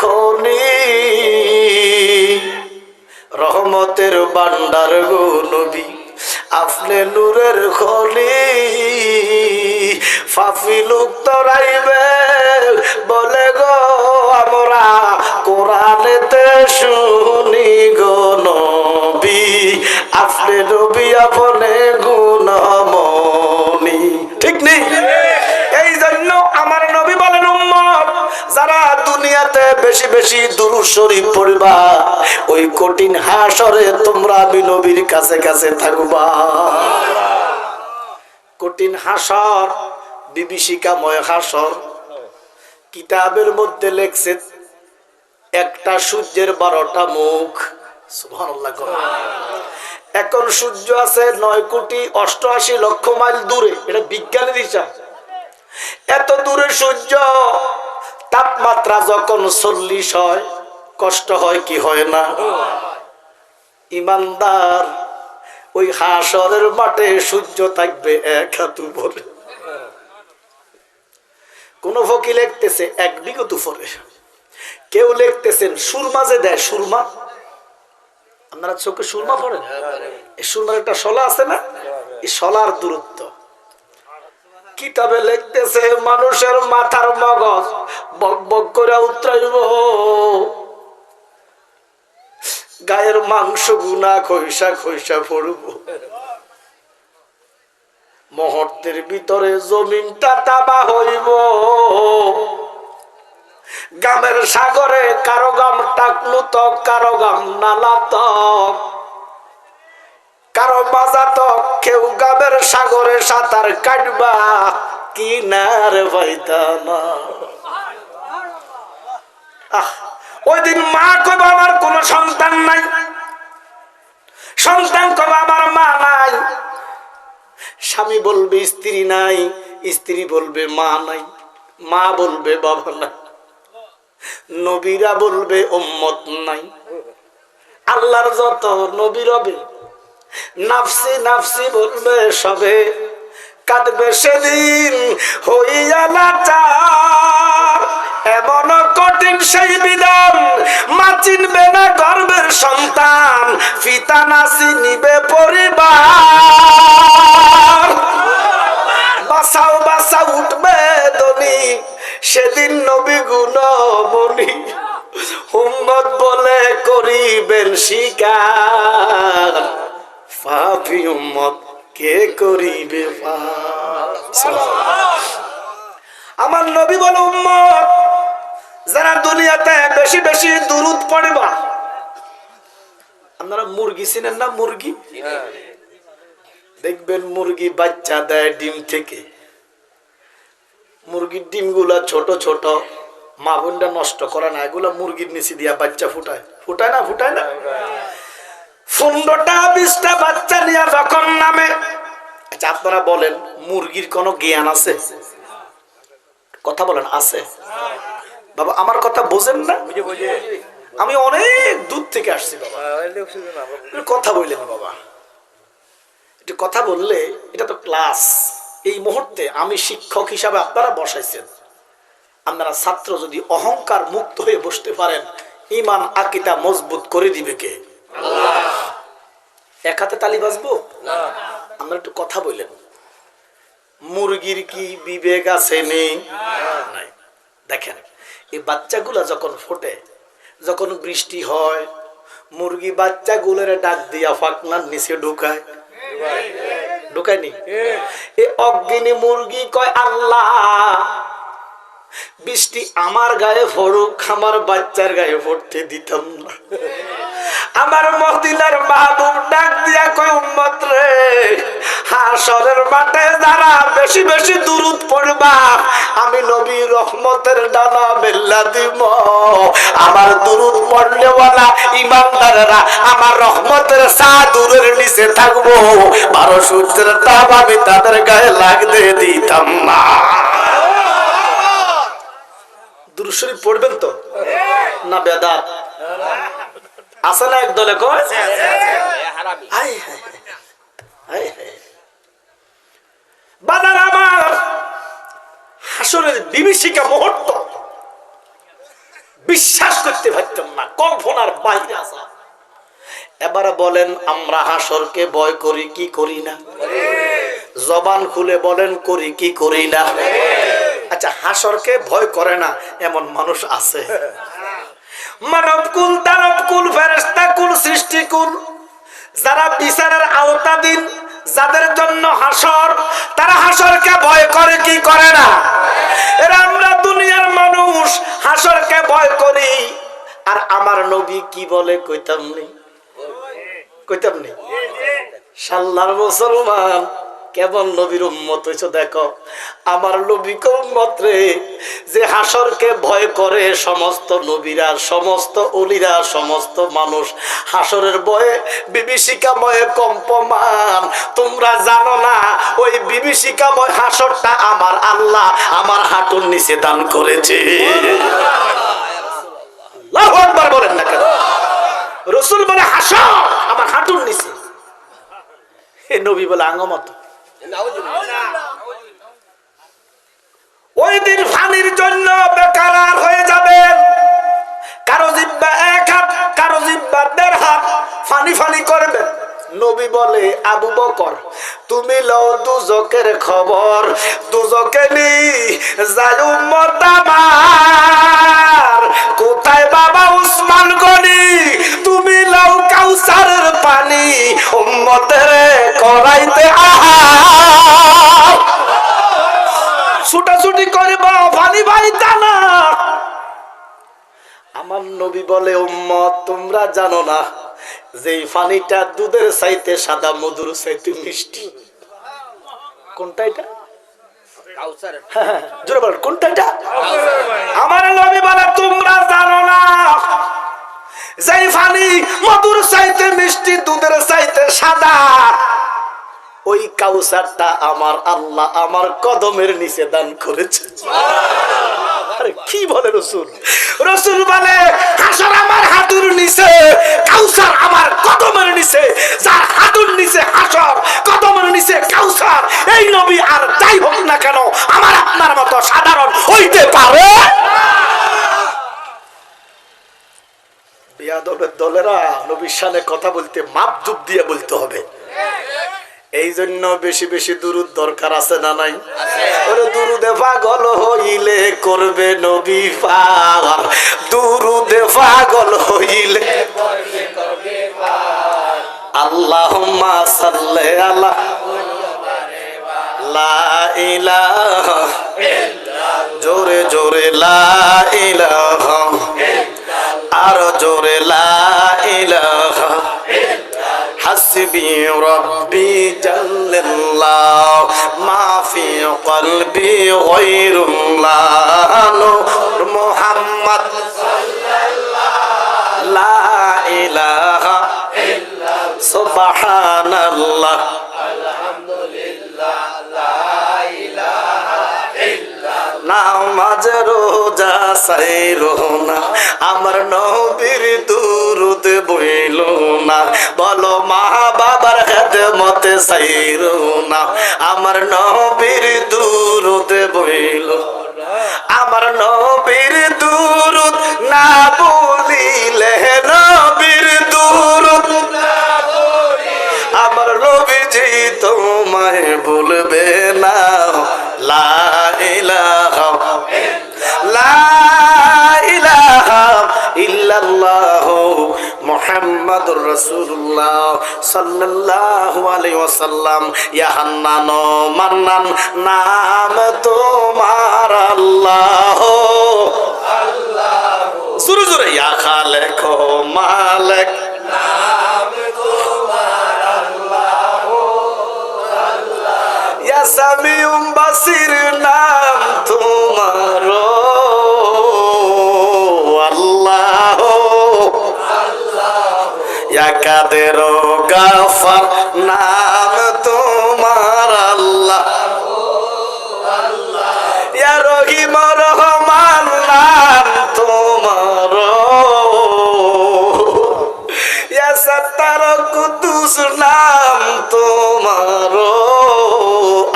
খনি। রহমতের বান্ডার গো নবী, আপনি নূরের খনি। ফাফি লোক তরাইবে, বলে গো আমরা কোরআনেতে শুনি গো নবী। আপনি নবী, আপনে বেশি বেশি দুরু শরীফ পড়বা। ওই কঠিন হাসরে তোমরা আমি নবীর কাছে কাছে থাকবা। কঠিন হাসর বিভীষিকাময় হাসর কিতাবের মধ্যে লেখছে, একটা সূর্যের বারোটা মুখ। এখন সূর্য আছে নয় কোটি অষ্টআশি লক্ষ মাইল দূরে। এটা বিজ্ঞানের হিসাব। এত দূরে সূর্য তাপমাত্রা যখন চল্লিশ হয়, কষ্ট হয় কি হয় না? ইমানদার, ওই হাসরের মাঠে সূর্য থাকবে এক হাত উপরে। কোন ফকি লিখতেছে, এক বিগত উপরে। কেউ লিখতেছেন, সুরমা যে দেয়, সুরমা। আপনারা চোখে সুরমা পড়েন? সুরমার একটা শলা আছে না? এই শলার দূরত্ব। কিতাবে লিখতেছে, মানুষের মাথার মগজ বক বক করে উত্তরাইব গায়ের মাংস গুনা খৈসা খৈসা পড়ব। মুহূর্তের ভিতরে জমিনটা তাবা হইব। গামের সাগরে কারও গাম টাকলু তক কারও গাম নালা তক কারও মাজা তক কেউ গামের সাগরে সাঁতার কাটবা কিনার না ওই দিন মা কবে আমার কোন সন্তান নাই। সন্তান কবে আমার মা নাই। স্বামী বলবে, স্ত্রী নাই। স্ত্রী বলবে, মা নাই। মা বলবে, বাবা নাই। নবীরা বলবে, উম্মত নাই। আল্লাহর যত নবী রবে নাফসি নাফসি বলবে সবে, কাঁদবে সেদিন হইয়া লাচার এমন কঠিন সেই বিধান মা চিনবে না গর্বের সন্তান পিতা নাসি নিবে পরিবার। বাসাও বাসা উঠবে দনি সেদিন নবী গুণ মনি হুম্মত বলে করিবেন শিকার। কে করিবে? আমার নবী বলে, উম্মত, যারা দুনিয়াতে বেশি বেশি দুরুদ পড়বা আপনারা মুরগি চিনেন না মুরগি? দেখবেন মুরগি বাচ্চা দেয় ডিম থেকে। মুরগির ডিমগুলা ছোট ছোট, মা বোনটা নষ্ট করে না, এগুলা মুরগির নিচে দিয়া বাচ্চা ফুটায়। ফুটায় না ফুটায় না? পনেরোটা বিশটা বাচ্চা নিয়ে যখন নামে। আচ্ছা আপনারা বলেন মুরগির কোনো জ্ঞান আছে? কথা বলেন আছে। বাবা আমার কথা বোঝেন না? আমি অনেক দূর থেকে আসছি বাবা। কথা বললেন বাবা। একটু কথা বললে এটা তো ক্লাস এই মুহূর্তে আমি শিক্ষক হিসাবে আপনারা বসাইছেন। আপনারা ছাত্র যদি অহংকার মুক্ত হয়ে বসতে পারেন ইমান আকিতা মজবুত করে দিবে কে? এক হাতে তালি বাজবো? আমরা একটু কথা বললেন মুরগির কি বিবেক আছে নেই। দেখেন এই বাচ্চাগুলা যখন ফোটে যখন বৃষ্টি হয় মুরগি বাচ্চাগুলোর ডাক দিয়া ফাকনার নিচে ঢুকায়। ঢুকায়নি? এই অজ্ঞানী মুরগি কয় আল্লাহ বৃষ্টি আমার গায়ে পড়ুক আমার বাচ্চার গায়ে পড়তে দিতাম না। আমার মদিনার মাহবুব ডাক দিয়া কয়, উম্মত রে, হাসরের মাঠে যারা বেশি বেশি দূরত পড়বা, আমি নবী রহমতের ডানা বেল্লা দিব। আমার দূরত পড়লে বলা ইমানদারেরা আমার রহমতের সা দূরের নিচে থাকব। বারো সূর্যের তাপ আমি তাদের গায়ে লাগতে দিতাম না। দুরুশরীফ পড়বেন তো? না, বেদাত। আছে না এক দলে কয়? আমার হাসরের বিভীষিকা মুহূর্ত। বিশ্বাস করতে পারতাম না কল্পনার বাইরে আসা এবারে বলেন আমরা হাসরকে ভয় করি কি করি না? জবান খুলে বলেন করি কি করি না? আচ্ছা হাসরকে ভয় করে না এমন মানুষ আছে? মানব কুল, দানব কুল ফেরেস্তা যারা বিচারের আওতাধীন, যাদের জন্য হাসর, তারা হাসরকে ভয় করে, কি করে না? এরা আমরা দুনিয়ার মানুষ, হাসরকে ভয় করি। আর আমার নবী কি বলে, কইতাম নেই কইতাম নেই সাল্লার মুসলমান। কেমন নবীর উম্মত হয়েছ দেখো। আমার নবীকে উম্মত রে যে হাসরকে ভয় করে সমস্ত নবীরা, সমস্ত অলিরা, সমস্ত মানুষ। হাসরের ভয়ে বিভীষিকাময় কম্পমান। তোমরা জানো না, ওই বিভীষিকাময় হাসরটা আমার আল্লাহ আমার হাঁটুর নিচে দান করেছে। বলেন না কেন? রসুল বলে, হাসর আমার হাঁটুর নিচে। নবী বলে, আঙ্গমত। ওই দিন জন্য বেকার হয়ে যাবেন কারও জিব্বা এক হাত, কারও জিব্বা দেড় হাত। ফানি ফানি করবেন নবী বলে, আবু বকর, তুমি লও দুজকের খবর। দুজকে নি যাই উম্মত তোমরা জানো না যে পানিটা দুধের চাইতে সাদা মধুর চাইতে মিষ্টি। কোনটা এটা? হ্যাঁ, হ্যাঁ, জোরে বল কোনটা এটা? আমার নবী বলে তোমরা জানো না যেই পানি মধুর চাইতে মিষ্টি দুধের চাইতে সাদা ওই কাউসারটা আমার আল্লাহ আমার কদমের নিচে দান করেছে। আরে কি বলে রসুল? রসুল বলে, হাসর আমার হাতুর নিচে, কাউসার আমার কদমের নিচে, যার হাতুর নিচে হাসর, কদমের নিচে কাউসার। এই নবী আর যাই হোক না কেন, আমার আপনার মতো সাধারণ হইতে পারে? বিয়াদবের দলেরা নবীর সামনে কথা বলতে মাপ জুপ দিয়ে বলতে হবে। এই জন্য বেশি বেশি দুরুদ দরকার আছে না নাই? ওরে দুরুদে পাগল হইলে করবে নবী পার দুরুদে পাগল হইলে আল্লাহ সাল্লে আল্লাহ লা ইলাহা জোরে জোরে লা ইলাহা। আর জোরে লা ইলাহা। حسبي ربي جل الله. ما في قلبي غير الله. نور محمد لا إله سبحان الله. আমার নবীর দুরুদ বইল না। বলো মা বাবার খেদমতে সাইল না। আমার নবীর দুরুদ বইল আমার নবীর দুরুদ মুহাম্মাদুর রাসূলুল্লাহ সামিউম বাসির নাম ইয়া গাফার নাম তোমার আল্লাহ। রহিম রহমান নাম তোমার। সত্তার কুদ্দুস নাম তোমার।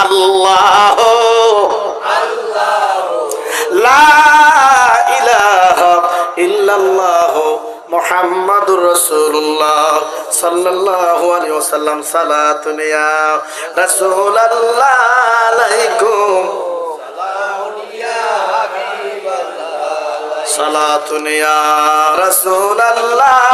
আল্লাহ। রাসূলুল্লাহ সাল্লাল্লাহু আলাইহি ওয়াসাল্লাম সালাতুন ইয়া রাসূলুল্লাহ আলাইকুম। সালাতুন ইয়া রাসূলুল্লাহ